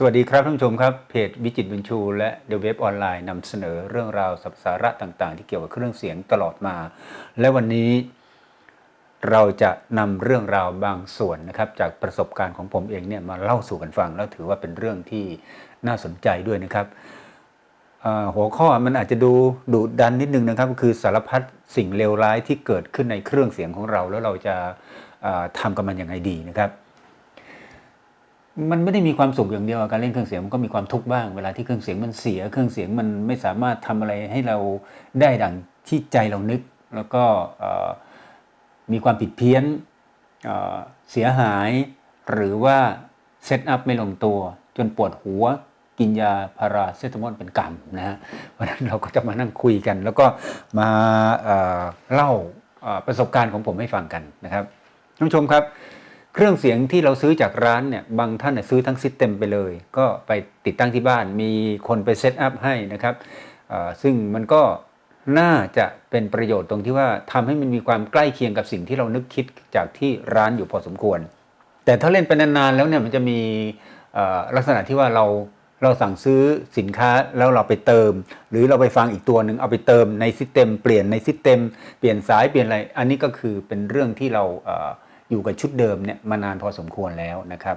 สวัสดีครับท่านผู้ชมครับเพจวิจิตบุญชู และเดอะเว็บออนไลน์นำเสนอเรื่องราวสับสาระต่างๆ ที่เกี่ยวกับเครื่องเสียงตลอดมา และวันนี้ เราจะนำเรื่องราวบางส่วนนะครับ จากประสบการณ์ของผมเองเนี่ยมาเล่าสู่กันฟัง แล้วถือว่าเป็นเรื่องที่น่าสนใจด้วยนะครับหัวข้อมันอาจจะดูดุดันนิดนึงนะครับก็คือสารพัดสิ่งเลวร้ายที่เกิดขึ้นในเครื่องเสียงของเรา แล้วเราจะาทำกับมันอย่างไรดีนะครับ มันไม่ได้มีความสุขอย่างเดียวการเล่นเครื่องเสียงมันก็มีความทุกข์บ้างเวลาที่เครื่องเสียงมันเสียเครื่องเสียงมันไม่สามารถทำอะไรให้เราได้ดังที่ใจเรานึก แล้วก็มีความผิดเพี้ยนเเสียหาย หรือว่าเซตอัพไม่ลงตัว จนปวดหัวกินยาพาราเซตามอลเป็นกรรมนะฮะเพราะนั้นเราก็จะมานั่งคุยกัน แล้วก็มาเอ่อเล่าประสบการณ์ของผมให้ฟังกันนะครับท่านผู้ชมครับ เครื่องเสียงที่เราซื้อจากร้านเนี่ยบางท่านเนยซื้อทั้งซิสเต็มไปเลย ก็ไปติดตั้งที่บ้านมีคนไปเซตอัพให้นะครับซึ่งมันก็น่าจะเป็นประโยชน์ตรงที่ว่าทำให้มันมีความใกล้เคียงกับสิ่งที่เรานึกคิดจากที่ร้านอยู่พอสมควร แต่ถ้าเล่นไปนานๆแล้วเนี่ยมันจะมีลักษณะที่ว่าเราเราสั่งซื้อสินค้าแล้วเราไปเติม หรือเราไปฟังอีกตัวหนึ่งเอาไปเติมในซิสเต็มเปลี่ยนในซิสเต็มเปลี่ยนสายเปลี่ยนอะไร อันนี้ก็คือเป็นเรื่องที่เราเอยู่กับชุดเดิมเนี่ยมานานพอสมควรแล้วนะครับ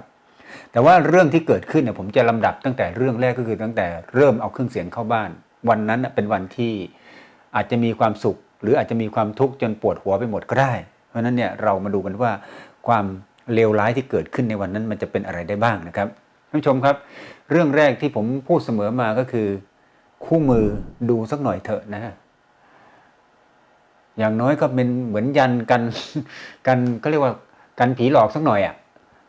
แต่ว่าเรื่องที่เกิดขึ้นเนี่ยผมจะลำดับตั้งแต่เรื่องแรกก็คือตั้งแต่เริ่มเอาเครื่องเสียงเข้าบ้าน วันนั้นเป็นวันที่อาจจะมีความสุข หรืออาจจะมีความทุกข์จนปวดหัวไปหมดก็ได้ เพราะนั้นเนี่ยเรามาดูกันว่าความเลวร้ายที่เกิดขึ้นในวันนั้นมันจะเป็นอะไรได้บ้างนะครับท่านผู้ชมครับ เรื่องแรกที่ผมพูดเสมอมาก็คือ คู่มือดูสักหน่อยเถอะนะ อย่างน้อยก็เป็นเหมือนยันกันกันก็เรียกว่ากันผีหลอกสักหน่อยอะ่ะ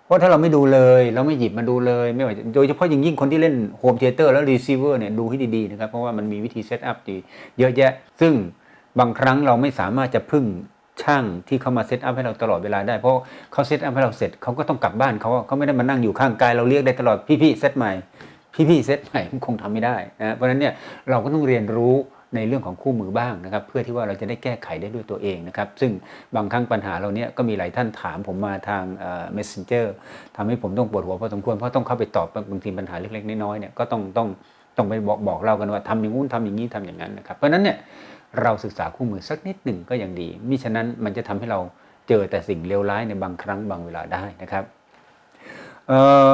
เพราะถ้าเราไม่ดูเลย เราไม่หยิบมาดูเลยไม่ว่าโดยเฉพาะอย่างยิ่งคนที่เล่นโฮมเทเตอร์แล้วรีเซิเวอร์เนี่ยดูให้ดีๆนะครับ เพราะว่ามันมีวิธีเซตอัพดีเยอะแยะ ซึ่งบางครั้งเราไม่สามารถจะพึ่งช่างที่เขามาเซตอัพให้เราตลอดเวลาได้ เพราะเขาเซตอัพให้เราเสร็จเขาก็ต้องกลับบ้านเขาเขาไม่ได้มานั่งอยู่ข้างกายเราเรียกได้ตลอดพี่ๆเซตใหม่พี่ๆเซตใหม่คงทำไม่ได้นะเพราะฉะนั้นเนี่ยเราก็ต้องเรียนรู้ ในเรื่องของคู่มือบ้างนะครับเพื่อที่ว่าเราจะได้แก้ไขได้ด้วยตัวเองนะครับซึ่งบางครั้งปัญหาเราเนี้ยก็มีหลายท่านถามผมมาทาง messenger ทำให้ผมต้องปวดหัวพอสมควรเพราะต้องเข้าไปตอบบางทีปัญหาเล็กๆน้อยๆเนี่ยก็ต้องต้องต้องไปบอกบอกเรากันว่าทำอย่างงู้นทำอย่างนี้ทำอย่างนั้นนะครับเพราะนั้นเนี่ยเราศึกษาคู่มือสักนิดหนึ่งก็ยังดีมิฉะนั้นมันจะทำให้เราเจอแต่สิ่งเลวร้ายในบางครั้งบางเวลาได้นะครับเอ่อ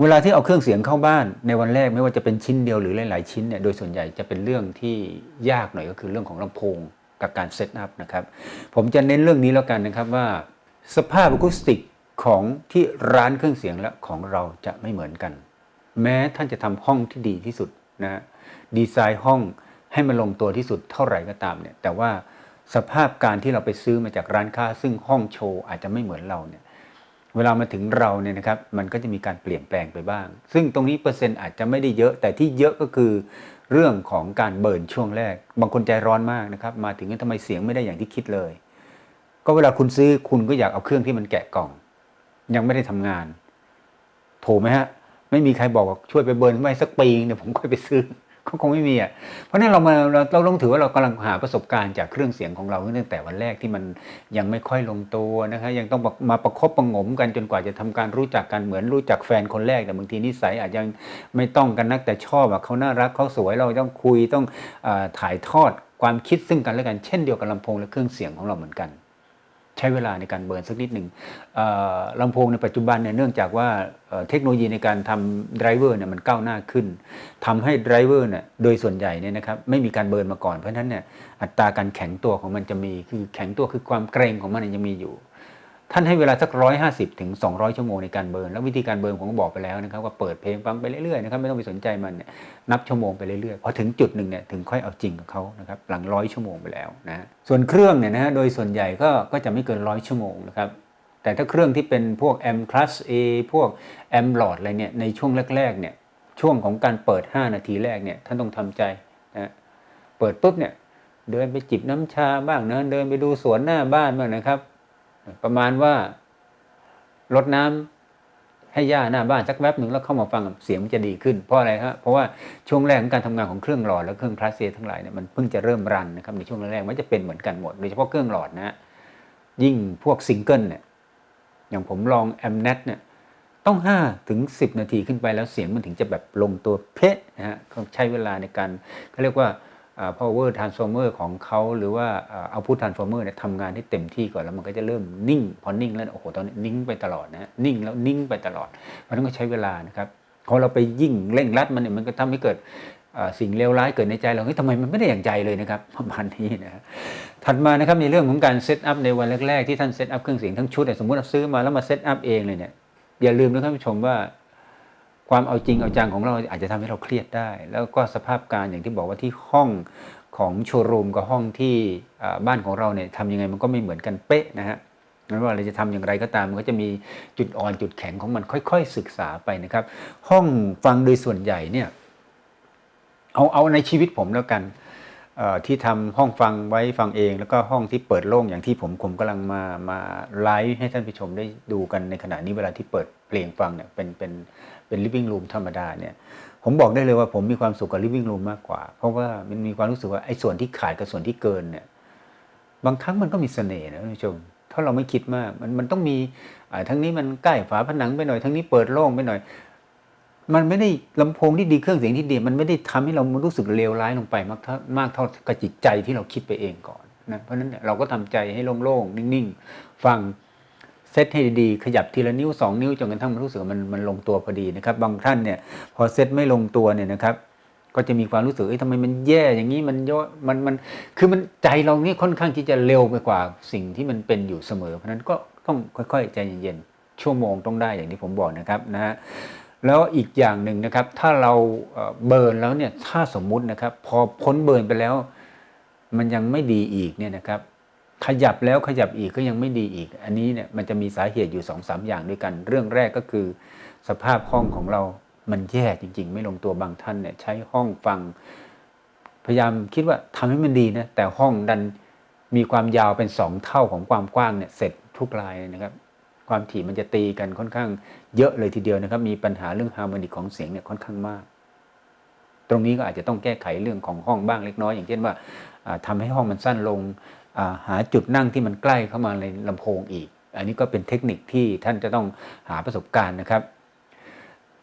เวลาที่เอาเครื่องเสียงเข้าบ้านในวันแรกไม่ว่าจะเป็นชิ้นเดียวหรือหลาย ๆ ชิ้นเนี่ยโดยส่วนใหญ่จะเป็นเรื่องที่ยากหน่อยก็คือเรื่องของลำโพงกับการเซตอัพนะครับ ผมจะเน้นเรื่องนี้แล้วกันนะครับว่า สภาพอะคูสติกของที่ร้านเครื่องเสียงและของเราจะไม่เหมือนกัน แม้ท่านจะทำห้องที่ดีที่สุดนะดีไซน์ห้องให้มันลงตัวที่สุดเท่าไหร่ก็ตามเนี่ยแต่ว่าสภาพการที่เราไปซื้อมาจากร้านค้า ซึ่งห้องโชว์อาจจะไม่เหมือนเราเนี่ย เวลามาถึงเราเนี่ยนะครับมันก็จะมีการเปลี่ยนแปลงไปบ้าง ซึ่งตรงนี้เปอร์เซ็นต์อาจจะไม่ได้เยอะ แต่ที่เยอะก็คือ เรื่องของการเบิร์นช่วงแรก บางคนใจร้อนมากนะครับมาถึงแล้ทำไมเสียงไม่ได้อย่างที่คิดเลย ก็เวลาคุณซื้อคุณก็อยากเอาเครื่องที่มันแกะกล่อง ยังไม่ได้ทำงาน ถูกไหมฮะไม่มีใครบอกว่าช่วยไปเบิร์นไว้สักปีนึงเดี๋ยผมค่อยไปซื้อ ก็คงไม่มีอะเพราะนั้นเรามาเราเราต้องถือว่าเรากำลังหาประสบการณ์จากเครื่องเสียงของเราตั้งแต่วันแรกที่มันยังไม่ค่อยลงตัวนะครับยังต้องมาประคบประหงมกันจนกว่าจะทำการรู้จักกันเหมือนรู้จักแฟนคนแรกแต่บางทีนิสัยอาจจะยังไม่ต้องกันนักแต่ชอบอะเขาน่ารักเขาสวยเราต้องคุยต้องอถ่ายทอดความคิดซึ่งกันและกันเช่นเดียวกับลำโพงและเครื่องเสียงของเราเหมือนกัน ใช้เวลาในการเบิร์นสักนิดหนึ่งลำโพงในปัจจุบันเนี่ยเนื่องจากว่าเทคโนโลยีในการทำไดรเวอร์เนี่ยมันก้าวหน้าขึ้นทำให้ไดรเวอร์เนี่ยโดยส่วนใหญ่เนี่ยนะครับไม่มีการเบิร์นมาก่อนเพราะฉะนั้นเนี่ยอัตราการแข็งตัวของมันจะมีคือแข็งตัวคือความเกรงของมันยังมีอยู่ ท่านให้เวลาสักร้อยห้าสิบถึงสองร้อยชั่วโมงในการเบิร์นแล้ววิธีการเบิร์นผมก็บอกไปแล้วนะครับว่าเปิดเพลงฟังไปเรื่อยๆนะครับไม่ต้องไปสนใจมันเนี่ยนับชั่วโมงไปเรื่อยๆพอถึงจุดหนึ่งเนี่ยถึงค่อยเอาจริงกับเขานะครับหลังร้อยชั่วโมงไปแล้วนะส่วนเครื่องเนี่ยนะฮะโดยส่วนใหญ่ก็ก็จะไม่เกินร้อยชั่วโมงนะครับแต่ถ้าเครื่องที่เป็นพวก M Class A พวก M Lord อะไรเนี่ยในช่วงแรกๆเนี่ยช่วงของการเปิด 5 นาทีแรกเนี่ยท่านต้องทำใจนะเปิดปุ๊บเนี่ยเดินไปจิบน้ำชาบ้างนะเดินไปดูสวนหน้าบ้านบ้างนะครับ ประมาณว่ารดน้ำให้ย่าหน้าบ้านสักแวบหนึ่งแล้วเข้ามาฟังเสียงมันจะดีขึ้นเพราะอะไรครับเพราะว่าช่วงแรกของการทำงานของเครื่องหลอดและเครื่องคลาสเซทั้งหลายเนี่ยมันเพิ่งจะเริ่มรันนะครับในช่วงแรกๆมันจะเป็นเหมือนกันหมดโดยเฉพาะเครื่องหลอดนะฮะยิ่งพวกซิงเกิลเนี่ยอย่างผมลองแอมเนตเนี่ยต้อง5ถึง10 นาทีขึ้นไปแล้วเสียงมันถึงจะแบบลงตัวเป๊ะนะฮะก็ใช้เวลาในการเขาเรียกว่า power transformer ของเขาหรือว่าอ่า output transformer เนี่ยทำงานให้เต็มที่ก่อนแล้วมันก็จะเริ่มนิ่ง พอนิ่งแล้วโอ้โหตอนนี้นิ่งไปตลอดนะนิ่งแล้วนิ่งไปตลอดมันต้องใช้เวลานะครับพอเราไปยิ่งเร่งรัดมันเนี่ยมันก็ทำให้เกิดสิ่งเลวร้ายเกิดในใจเราเฮ้ยทำไมมันไม่ได้อย่างใจเลยนะครับประมาณนี้นะถัดมานะครับในเรื่องของการเซตอัพในวันแรกๆที่ท่านเซตอัพเครื่องเสียงทั้งชุดเนี่ยสมมติเราซื้อมาแล้วมาเซตอัพเองเลยเนี่ยอย่าลืมนะครับผู้ชมว่า ความเอาจริงเอาจังของเราอาจจะทำให้เราเครียดได้ แล้วก็สภาพการอย่างที่บอกว่าที่ห้องของโชว์รูมกับห้องที่บ้านของเราเนี่ยทำยังไงมันก็ไม่เหมือนกันเป๊ะนะฮะไม่ว่าเราจะทำอย่างไรก็ตามมันก็จะมีจุดอ่อนจุดแข็งของมันค่อย ๆ ศึกษาไปนะครับ ห้องฟังโดยส่วนใหญ่เนี่ยเอาเอาในชีวิตผมแล้วกัน ที่ทำห้องฟังไว้ฟังเอง แล้วก็ห้องที่เปิดโล่งอย่างที่ผมผมกำลังมามาไลฟ์ให้ท่านผู้ชมได้ดูกันในขณะนี้เวลาที่เปิดเพลงฟังเนี่ยเป็นเป็นเป็นลิฟ i ิ g งรูมธรรมดาเนี่ยผมบอกได้เลยว่าผมมีความสุขกับลิฟ i ิ g งรูมมากกว่า เพราะว่ามันมีความรู้สึกว่าไอ้ส่วนที่ขาดกับส่วนที่เกินเนี่ยบางครั้งมันก็มีเสน่ห์นะท่านผู้ชมถ้าเราไม่คิดมากมันมันต้องมีทั้งนี้มันใกล้ฝาผนังไปหน่อยทั้งนี้เปิดโล่งไปหน่อย มันไม่ได้ลำโพงที่ดีเครื่องเสียงที่ดีมันไม่ได้ทำให้เรารู้สึกเลวร้ายลงไปมากเท่ามากเท่ากับจิตใจที่เราคิดไปเองก่อนนะเพราะฉะนั้นเนี่ยเราก็ทำใจให้โล่งๆนิ่งๆ ฟังเซตให้ดีๆขยับทีละนิ้วสองนิ้วจนกระทั่งมันรู้สึกมันมันลงตัวพอดีนะครับ บางท่านเนี่ยพอเซตไม่ลงตัวเนี่ยนะครับ ก็จะมีความรู้สึกเอ้ยทำไมมันแย่อย่างนี้มันย่อมันมันคือมันใจเราเนี่ยค่อนข้างที่จะเร็วไปกว่าสิ่งที่มันเป็นอยู่เสมอ เพราะนั้นก็ต้องค่อยๆใจเย็นๆชั่วโมงต้องได้อย่างที่ผมบอกนะครับนะฮะ แล้วอีกอย่างหนึ่งนะครับ ถ้าเราเบิร์นแล้วเนี่ยถ้าสมมุตินะครับ พอพ้นเบิร์นไปแล้ว มันยังไม่ดีอีกเนี่ยนะครับ ขยับแล้วขยับอีกก็ยังไม่ดีอีก อันนี้เนี่ยมันจะมีสาเหตุอยู่2อสาอย่างด้วยกัน เรื่องแรกก็คือ สภาพห้องของเรามันแย่จริง ๆ ไม่ลงตัวบางท่านเนี่ยใช้ห้องฟัง พยายามคิดว่าทำให้มันดีนะแต่ห้องดันมีความยาวเป็นสองเท่าของความกว้างเนี่ยเสร็จทุกรายนะครับ ความถี่มันจะตีกันค่อนข้างเยอะเลยทีเดียวนะครับ มีปัญหาเรื่องฮาร์โมนิกของเสียงเนี่ยค่อนข้างมาก ตรงนี้ก็อาจจะต้องแก้ไขเรื่องของห้องบ้างเล็กน้อย อย่างเช่นว่าทำทำให้ห้องมันสั้นลงาหาจุดนั่งที่มันใกล้เข้ามาในลำโพงอีก อันนี้ก็เป็นเทคนิคที่ท่านจะต้องหาประสบการณ์นะครับ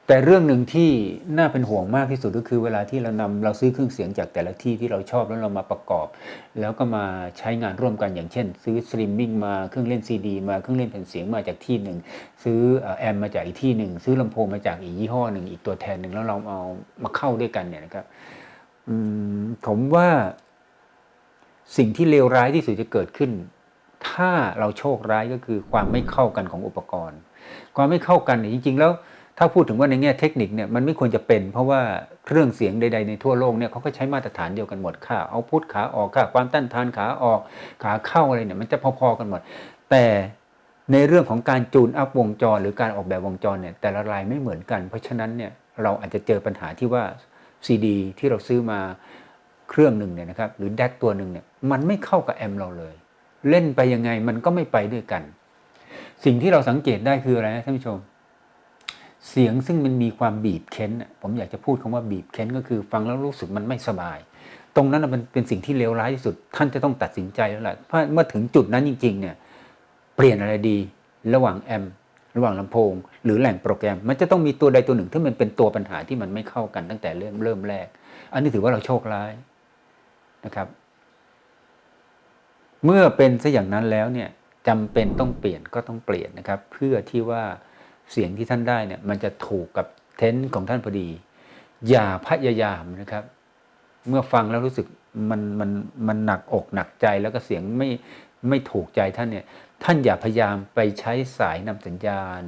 แต่เรื่องหนึ่งที่น่าเป็นห่วงมากที่สุดก็คือเวลาที่เรานำเราซื้อเครื่องเสียงจากแต่ละที่ที่เราชอบแล้วเรามาประกอบ แล้วก็มาใช้งานร่วมกันอย่างเช่น ซื้อสตรีมมิ่งมาเครื่องเล่นซีดีมาเครื่องเล่นแผ่นเสียงมาจากที่หนึ่งซื้อแอมมาจากอีกที่หนึ่งซื้อลำโพงมาจากอีกยี่ห้อหนึ่งอีกตัวแทนหนึ่งแล้วเราเอามาเข้าด้วยกันเนี่ยนะครับผมว่าสิ่งที่เลวร้ายที่สุดจะเกิดขึ้น ถ้าเราโชคร้ายก็คือความไม่เข้ากันของอุปกรณ์ ความไม่เข้ากันเนี่ยจริง ๆ แล้ว ถ้าพูดถึงว่าในแง่เทคนิคเนี่ยมันไม่ควรจะเป็น เพราะว่าเครื่องเสียงใด ๆ ในทั่วโลกเนี่ยเขาก็ใช้มาตรฐานเดียวกันหมดค่าเอาพุทขาออกค่าความต้านทานขาออกขาเข้าอะไรเนี่ยมันจะพอๆกันหมด แต่ในเรื่องของการจูนอัพวงจร หรือการออกแบบวงจรเนี่ยแต่ละรายไม่เหมือนกัน เพราะฉะนั้นเนี่ยเราอาจจะเจอปัญหาที่ว่าซีดีที่เราซื้อมาเครื่องหนึ่งเนี่ยนะครับหรือแดกตัวหนึ่งเนี่ยมันไม่เข้ากับแอมเราเลย เล่นไปยังไงมันก็ไม่ไปด้วยกัน สิ่งที่เราสังเกตได้คืออะไรนะท่านผู้ชม เสียงซึ่งมันมีความบีบเค้นผมอยากจะพูดคำว่าบีบเค้นก็คือ ฟังแล้วรู้สึกมันไม่สบาย ตรงนั้นมันเป็นสิ่งที่เลวร้ายที่สุด ท่านจะต้องตัดสินใจแล้วแหละเพราะเมื่อถึงจุดนั้นจริงๆเนี่ยเปลี่ยนอะไรดีระหว่างแอมป์ระหว่างลำโพง หรือแหล่งโปรแกรม มันจะต้องมีตัวใดตัวหนึ่งที่มันเป็นตัวปัญหาที่มันไม่เข้ากันตั้งแต่เริ่มเริ่มแรก อันนี้ถือว่าเราโชคร้ายนะครับ เมื่อเป็นซะอย่างนั้นแล้วเนี่ยจำเป็นต้องเปลี่ยนก็ต้องเปลี่ยนนะครับ เพื่อที่ว่า เสียงที่ท่านได้เนี่ยมันจะถูกกับเทนส์ของท่านพอดี อย่าพยายามนะครับ เมื่อฟังแล้วรู้สึกมันมันมันหนักอกหนักใจแล้วก็เสียงไม่ไม่ถูกใจท่านเนี่ยท่านอย่าพยายามไปใช้สายนำสัญญาณ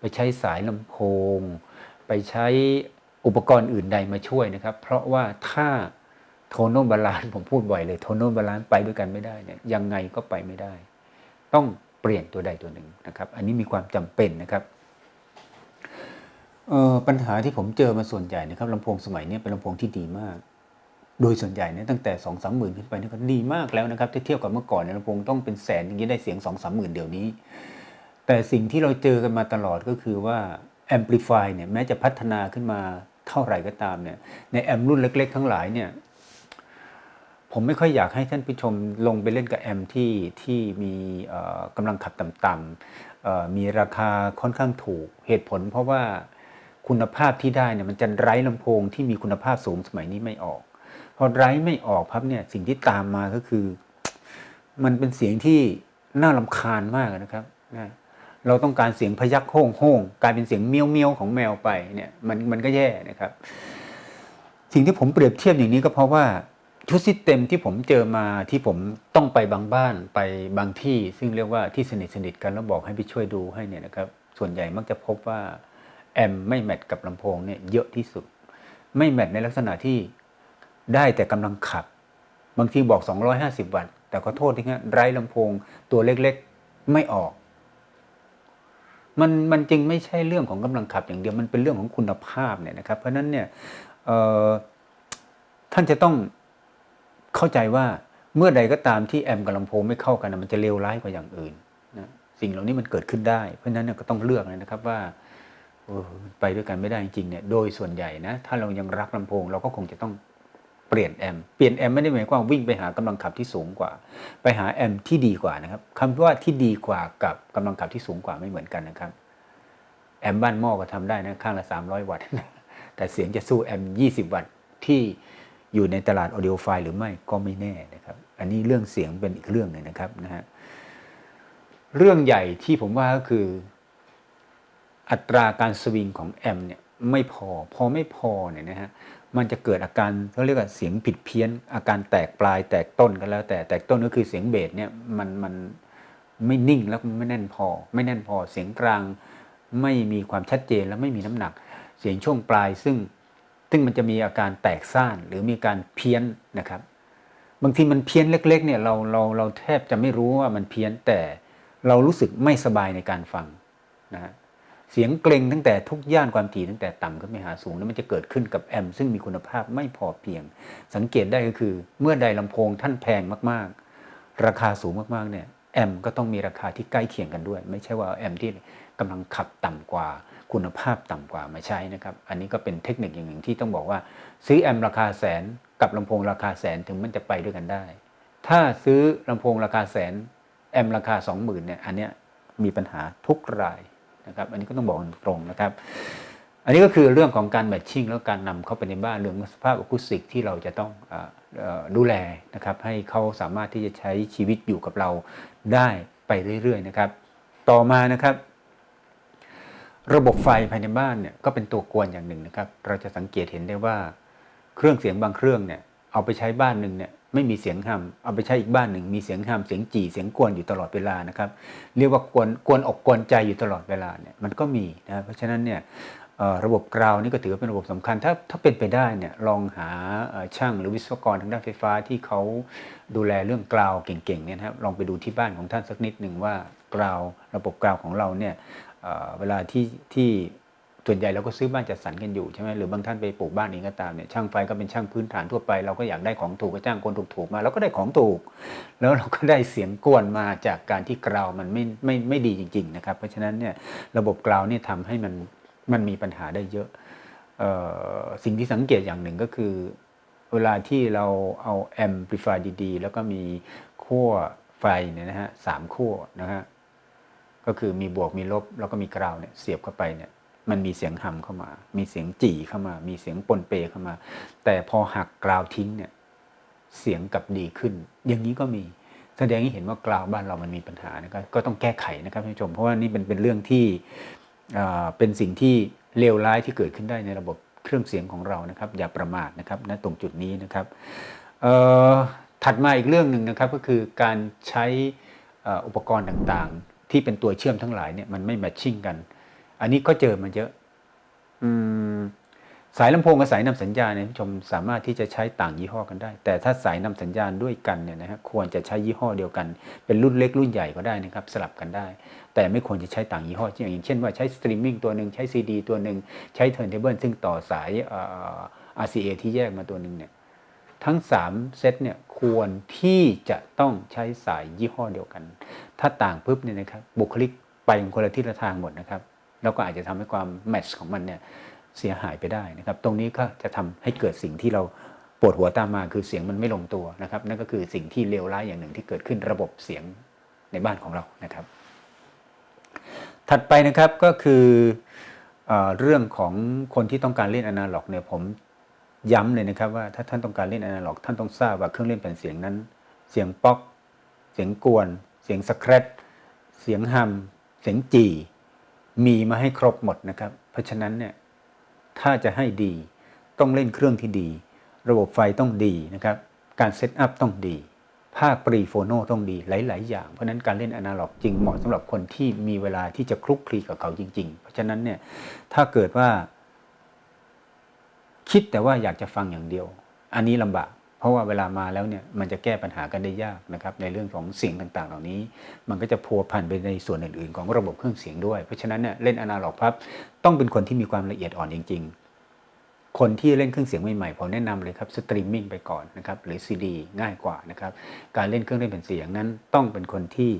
ไปใช้สายลำโพง ไปใช้อุปกรณ์อื่นใดมาช่วยนะครับ เพราะว่าถ้าโทโนบาลานผมพูดบ่อยเลยโทโนบาลานไปด้วยกันไม่ได้เนี่ยยังไงก็ไปไม่ได้ ต้องเปลี่ยนตัวใดตัวหนึ่งนะครับ อันนี้มีความจำเป็นนะครับ เออปัญหาที่ผมเจอมาส่วนใหญ่นะครับลำโพงสมัยนี้เป็นลำโพงที่ดีมาก โดยส่วนใหญ่เนี่ยตั้งแต่สองสามหมื่นขึ้นไปนี่ก็ดีมากแล้วนะครับถ้าเทียบกับเมื่อก่อนเนี่ยลำโพงต้องเป็นแสนอย่างนี้ได้เสียงสองสามหมื่นเดี๋ยวนี้ แต่สิ่งที่เราเจอกันมาตลอดก็คือว่า Amplify เนี่ยแม้จะพัฒนาขึ้นมาเท่าไหร่ก็ตามเนี่ยในแอมรุ่นเล็ก ๆ ทั้งหลายเนี่ยผมไม่ค่อยอยากให้ท่านผู้ชมลงไปเล่นกับแอมที่ที่มีกำลังขับต่ำๆมีราคาค่อนข้างถูกเหตุผลเพราะว่า คุณภาพที่ได้เนี่ยมันจะไร้ลำโพงที่มีคุณภาพสูงสมัยนี้ไม่ออก พอไร้ไม่ออกพับเนี่ยสิ่งที่ตามมาก็คือ มันเป็นเสียงที่น่าลำคาญมากนะครับนะเราต้องการเสียงพยักโฮ่งโฮ่งกลายเป็นเสียงเมี้ยวเมี้ยวของแมวไปเนี่ยมันมันก็แย่นะครับ สิ่งที่ผมเปรียบเทียบอย่างนี้ก็เพราะว่าชุดซิสเต็มที่ผมเจอมาที่ผมต้องไปบางบ้านไปบางที่ ซึ่งเรียกว่าที่สนิทสนิทกันแล้วบอกให้ไปช่วยดูให้เนี่ยนะครับ ส่วนใหญ่มักจะพบว่า แอมไม่แมทกับลำโพงเนี่ยเยอะที่สุด ไม่แมทในลักษณะที่ได้แต่กำลังขับ บางทีบอก 250 วัตต์แต่ขอโทษทีนะไร้ลำโพงตัวเล็กๆไม่ออก มันมันจึงไม่ใช่เรื่องของกำลังขับอย่างเดียวมันเป็นเรื่องของคุณภาพเนี่ยนะครับ เพราะฉะนั้นเนี่ยท่านจะต้องเข้าใจว่าเมื่อใดก็ตามที่แอมกับลำโพงไม่เข้ากันนะมันจะเลวร้ายกว่าอย่างอื่นนะสิ่งเหล่านี้มันเกิดขึ้นได้ เพราะฉะนั้นเนี่ยก็ต้องเลือกเลยนะครับว่า ไปด้วยกันไม่ได้จริงๆเนี่ยโดยส่วนใหญ่นะถ้าเรายังรักลำโพงเราก็คงจะต้องเปลี่ยนแอมป์เปลี่ยนแอมป์ไม่ได้หมายความวิ่งไปหากำลังขับที่สูงกว่า ไปหาแอมป์ที่ดีกว่านะครับคำว่าที่ดีกว่ากับกำลังขับที่สูงกว่าไม่เหมือนกันนะครับ แอมป์บ้านหม้อก็ทำได้นะข้างละ 300 วัตต์แต่เสียงจะสู้แอมป์20 วัตต์ที่อยู่ในตลาดออดิโอไฟล์หรือไม่ก็ไม่แน่นะครับ อันนี้เรื่องเสียงเป็นอีกเรื่องหนึ่งนะครับนะฮะเรื่องใหญ่ที่ผมว่าก็คือ อัตราการสวิงของแอมป์เนี่ยไม่พอพอไม่พอเนี่ยนะฮะมันจะเกิดอาการเขาเรียกว่าเสียงผิดเพี้ยน อาการแตกปลายแตกต้นกันแล้ว แต่แตกต้นก็คือเสียงเบสเนี่ยมันมันไม่นิ่งแล้วไม่แน่นพอ ไม่แน่นพอเสียงกลางไม่มีความชัดเจนและไม่มีน้ำหนัก เสียงช่วงปลายซึ่ง ซึ่งมันจะมีอาการแตกซ่านหรือมีการเพี้ยนนะครับ บางทีมันเพี้ยนเล็ก ๆ เนี่ยเราเราเราแทบจะไม่รู้ว่ามันเพี้ยนแต่เรารู้สึกไม่สบายในการฟังนะฮะ เสียงเกรงตั้งแต่ทุกย่านความถี่ตั้งแต่ต่ำขึ้นไปหาสูงแล้วมันจะเกิดขึ้นกับแอมซึ่งมีคุณภาพไม่พอเพียง สังเกตได้ก็คือ เมื่อใดลำโพงท่านแพงมากๆ ราคาสูงมากๆเนี่ยแอมก็ต้องมีราคาที่ใกล้เคียงกันด้วย ไม่ใช่ว่าแอมที่กำลังขับต่ำกว่าคุณภาพต่ำกว่ามาใช้นะครับ อันนี้ก็เป็นเทคนิคอย่างหนึ่งที่ต้องบอกว่า ซื้อแอมราคาแสนกับลำโพงราคาแสนถึงมันจะไปด้วยกันได้ ถ้าซื้อลำโพงราคาแสนแอมราคา 20,000เนี่ยอันเนี้ยมีปัญหาทุกราย นะครับอันนี้ก็ต้องบอกตรงนะครับ อันนี้ก็คือเรื่องของการแมทชิ่งแล้วการนำเข้าไปในบ้านเรื่องสภาพอะคูสติกที่เราจะต้องออดูแลนะครับให้เขาสามารถที่จะใช้ชีวิตอยู่กับเราได้ไปเรื่อยๆนะครับ ต่อมานะครับระบบไฟภายในบ้านเนี่ยก็เป็นตัวกวนอย่างหนึ่งนะครับ เราจะสังเกตเห็นได้ว่าเครื่องเสียงบางเครื่องเนี่ยเอาไปใช้บ้านหนึ่งเนี่ย ไม่มีเสียงฮัมเอาไปใช้อีกบ้านหนึ่งมีเสียงฮัมเสียงจี่เสียงกวนอยู่ตลอดเวลานะครับ เรียกว่ากวนกวนอกกวนใจอยู่ตลอดเวลาเนี่ยมันก็มีนะเพราะฉะนั้นเนี่ยระบบกราวนี่ก็ถือว่าเป็นระบบสำคัญ ถ้าถ้าเป็นไปได้เนี่ยลองหาช่างหรือวิศวกรทางด้านไฟฟ้าที่เขาดูแลเรื่องกราวเก่งๆเนี่ยนะครับลองไปดูที่บ้านของท่านสักนิดหนึ่งว่ากราวระบบกราวของเราเนี่ยเอ่อเวลาที่ที่ ส่วนใหญ่เราก็ซื้อบ้านจัดสรรกันอยู่ใช่ไหมหรือบางท่านไปปลูกบ้านเองก็ตามเนี่ยช่างไฟก็เป็นช่างพื้นฐานทั่วไปเราก็อยากได้ของถูกก็จ้างคนถูกๆมาเราก็ได้ของถูก แล้วเราก็ได้เสียงกวนมาจากการที่กราวมันไม่ไม่ไม่ดีจริง ๆ นะครับ เพราะฉะนั้นเนี่ยระบบกราวนี่ทำให้มันมันมีปัญหาได้เยอะออสิ่งที่สังเกตอย่างหนึ่งก็คือ เวลาที่เราเอาแอมพลิฟายดีๆ แล้วก็มีขั้วไฟเนี่ยนะฮะสามขั้วนะฮะก็คือมีบวกมีลบแล้วก็มีกราวเนี่ยเสียบเข้าไปเนี่ย มันมีเสียงหำเข้ามา มีเสียงจี่เข้ามา มีเสียงปนเปเข้ามา แต่พอหักกราวทิ้งเนี่ยเสียงกลับดีขึ้น อย่างนี้ก็มีแสดงให้เห็นว่ากราวบ้านเรามันมีปัญหานะครับก็ต้องแก้ไขนะครับท่านผู้ชม เพราะว่านี่เป็นเป็นเรื่องที่อ่าเป็นสิ่งที่เลวร้ายที่เกิดขึ้นได้ในระบบเครื่องเสียงของเรานะครับ อย่าประมาทนะครับณตรงจุดนี้นะครับเอ่อถัดมาอีกเรื่องหนึ่งนะครับก็คือการใช้อุปกรณ์ต่างๆ ที่เป็นตัวเชื่อมทั้งหลายเนี่ยมันไม่แมทชิ่งกัน อันนี้ก็เจอมาเยอะ อืมสายลำโพงกับสายนำสัญญาณเนี่ยท่านผู้ชมสามารถที่จะใช้ต่างยี่ห้อกันได้ แต่ถ้าสายนำสัญญาณด้วยกันเนี่ยนะฮะควรจะใช้ยี่ห้อเดียวกัน เป็นรุ่นเล็กรุ่นใหญ่ก็ได้นะครับสลับกันได้ แต่ไม่ควรจะใช้ต่างยี่ห้ออย่างเช่นว่าใช้สตรีมมิ่งตัวหนึ่งใช้ซีดีตัวหนึ่งใช้เทิร์นเทเบิลซึ่งต่อสายเอ่อ RCA ที่แยกมาตัวหนึ่งเนี่ยทั้ง 3 เซตเนี่ยควรที่จะต้องใช้สายยี่ห้อเดียวกัน ถ้าต่างปุ๊บเนี่ยนะครับบุคลิกไปคนละทิศละทางหมดนะครับ แล้วก็อาจจะทำให้ความแมทช์ของมันเนี่ยเสียหายไปได้นะครับ ตรงนี้ก็จะทำให้เกิดสิ่งที่เราปวดหัวตามมาคือเสียงมันไม่ลงตัวนะครับ นั่นก็คือสิ่งที่เลวร้ายอย่างหนึ่งที่เกิดขึ้นระบบเสียงในบ้านของเรานะครับ ถัดไปนะครับก็คือเอเรื่องของคนที่ต้องการเล่นอนาล็อกเนี่ยผมย้ำเลยนะครับว่าถ้าท่านต้องการเล่นอนาล็อก ท่านต้องทราบว่าเครื่องเล่นแผ่นเสียงนั้น เสียงป๊อก เสียงกวน เสียงสแครตเสียงฮัมเสียงจี มีมาให้ครบหมดนะครับ เพราะฉะนั้นเนี่ยถ้าจะให้ดีต้องเล่นเครื่องที่ดี ระบบไฟต้องดีนะครับ การเซตอัพต้องดี ภาคปรีโฟโนต้องดีหลาย ๆ อย่าง เพราะฉะนั้นการเล่นอนาล็อกจริงเหมาะสำหรับคนที่มีเวลาที่จะคลุกคลีกับเขาจริง ๆ เพราะฉะนั้นเนี่ยถ้าเกิดว่า คิดแต่ว่าอยากจะฟังอย่างเดียว อันนี้ลำบาก เพราะว่าเวลามาแล้วเนี่ยมันจะแก้ปัญหากันได้ยากนะครับในเรื่องของเสียงต่างๆ เหล่านี้ มันก็จะพัวพันไปในส่วนอื่นๆ ของระบบเครื่องเสียงด้วย เพราะฉะนั้นเนี่ยเล่นอนาล็อกพับต้องเป็นคนที่มีความละเอียดอ่อนจริง ๆ คนที่เล่นเครื่องเสียงใหม่ๆผมแนะนำเลยครับสตรีมมิ่งไปก่อนนะครับหรือซีดีง่ายกว่านะครับการเล่นเครื่องเล่นแผ่นเสียงนั้นต้องเป็นคนที่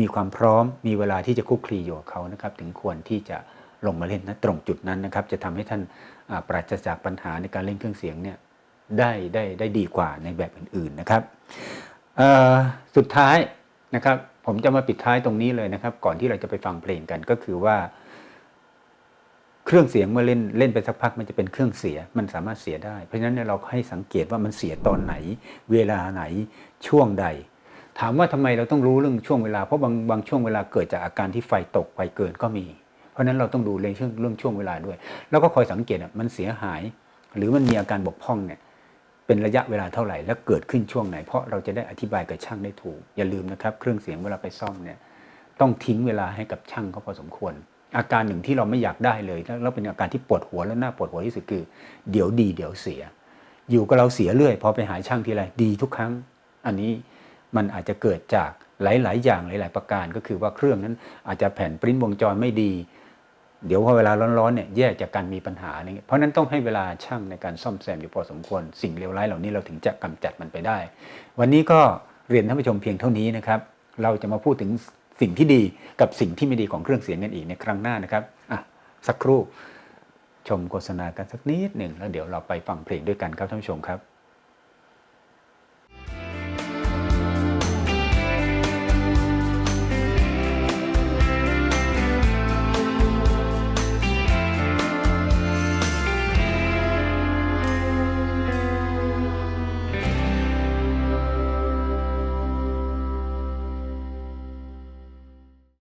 มีความพร้อมมีเวลาที่จะคุกคลีอยู่กับเขานะครับถึงควรที่จะลงมาเล่นนะตรงจุดนั้นนะครับจะทำให้ท่านปราศจากปัญหาในการเล่นเครื่องเสียงเนี่ย ได้ได้ได้ดีกว่าในแบบอื่นๆนะครับสุดท้ายนะครับผมจะมาปิดท้ายตรงนี้เลยนะครับ ก่อนที่เราจะไปฟังเพลงกันก็คือว่า เครื่องเสียงเมื่อเล่นเล่นไปสักพักมันจะเป็นเครื่องเสียมันสามารถเสียได้ เพราะฉะนั้นเนี่ยเราให้สังเกตว่ามันเสียตอนไหน เวลาไหนช่วงใด ถามว่าทำไมเราต้องรู้เรื่องช่วงเวลาเพราะบางบางช่วงเวลาเกิดจากอาการที่ไฟตกไฟเกินก็มี เพราะฉะนั้นเราต้องดูเรื่องเรื่องช่วงเวลาด้วย แล้วก็คอยสังเกตอะมันเสียหาย หรือมันมีอาการบกพร่องเนี่ย เป็นระยะเวลาเท่าไหร่ และเกิดขึ้นช่วงไหน เพราะเราจะได้อธิบายกับช่างได้ถูก อย่าลืมนะครับ เครื่องเสียงเวลาไปซ่อมเนี่ยต้องทิ้งเวลาให้กับช่างเขาพอสมควร อาการหนึ่งที่เราไม่อยากได้เลยแล้วเป็นอาการที่ปวดหัวแล้วน่าปวดหัวที่สุดคือเดี๋ยวดีเดี๋ยวเสีย อยู่กับเราเสียเรื่อยพอไปหาช่างทีไรดีทุกครั้ง อันนี้มันอาจจะเกิดจากหลาย ๆ อย่างหลาย ๆ ประการก็คือว่าเครื่องนั้นอาจจะแผ่นปริ้นวงจรไม่ดี เดี๋ยวพอเวลาร้อนๆเนี่ยแยกจากการมีปัญหาอะไรเงี้ยเพราะฉะนั้นต้องให้เวลาช่างในการซ่อมแซมอยู่พอสมควร สิ่งเลวร้ายเหล่านี้เราถึงจะกำจัดมันไปได้ วันนี้ก็เรียนท่านผู้ชมเพียงเท่านี้นะครับ เราจะมาพูดถึงสิ่งที่ดีกับสิ่งที่ไม่ดีของเครื่องเสียงกันอีกในครั้งหน้านะครับอะสักครู่ชมโฆษณากันสักนิดหนึ่งแล้วเดี๋ยวเราไปฟังเพลงด้วยกันครับท่านผู้ชมครับ